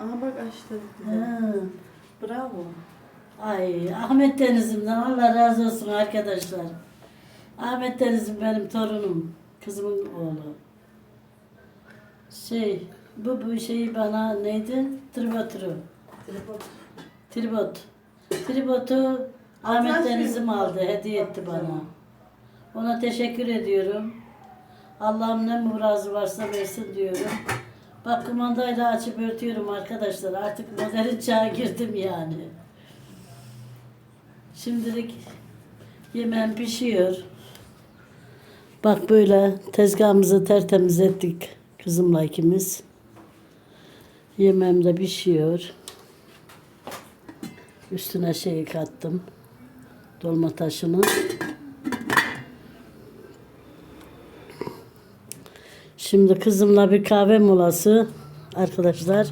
Aha bak açtı. Ha. Bravo. Ay Ahmet Deniz'imden Allah razı olsun arkadaşlar. Ahmet Deniz'im benim torunum. Kızımın oğlu. Şey bu bu şeyi bana neydi? Tribotru. Tribot. Tribotu Ahmet Deniz'im aldı, hediye etti bana. Ona teşekkür ediyorum. Allah'ım ne murazı varsa versin diyorum. Bak kumandayla açıp örtüyorum arkadaşlar. Artık modern çağa girdim yani. Şimdilik yemeğim pişiyor. Bak böyle tezgahımızı tertemiz ettik kızımla ikimiz. Yemeğim de pişiyor. Üstüne şeyi kattım. Dolma taşını. Şimdi kızımla bir kahve molası arkadaşlar.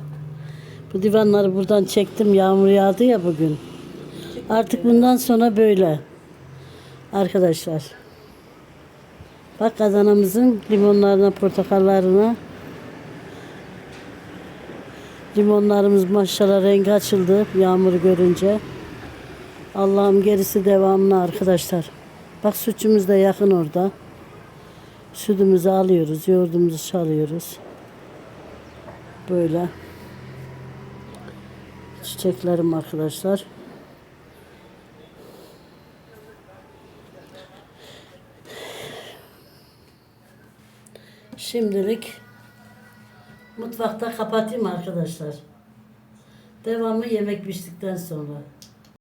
Bu divanları buradan çektim. Yağmur yağdı ya bugün. Artık bundan sonra böyle. Arkadaşlar. Bak Adana'mızın limonlarına, portakallarına. Limonlarımız maşallah rengi açıldı yağmuru görünce. Allah'ım gerisi devamlı arkadaşlar. Bak sütçümüz de yakın orada. Sütümüzü alıyoruz, yoğurdumuzu çalıyoruz. Böyle. Çiçeklerim arkadaşlar. Şimdilik mutfakta kapatayım arkadaşlar. Devamı yemek piştikten sonra.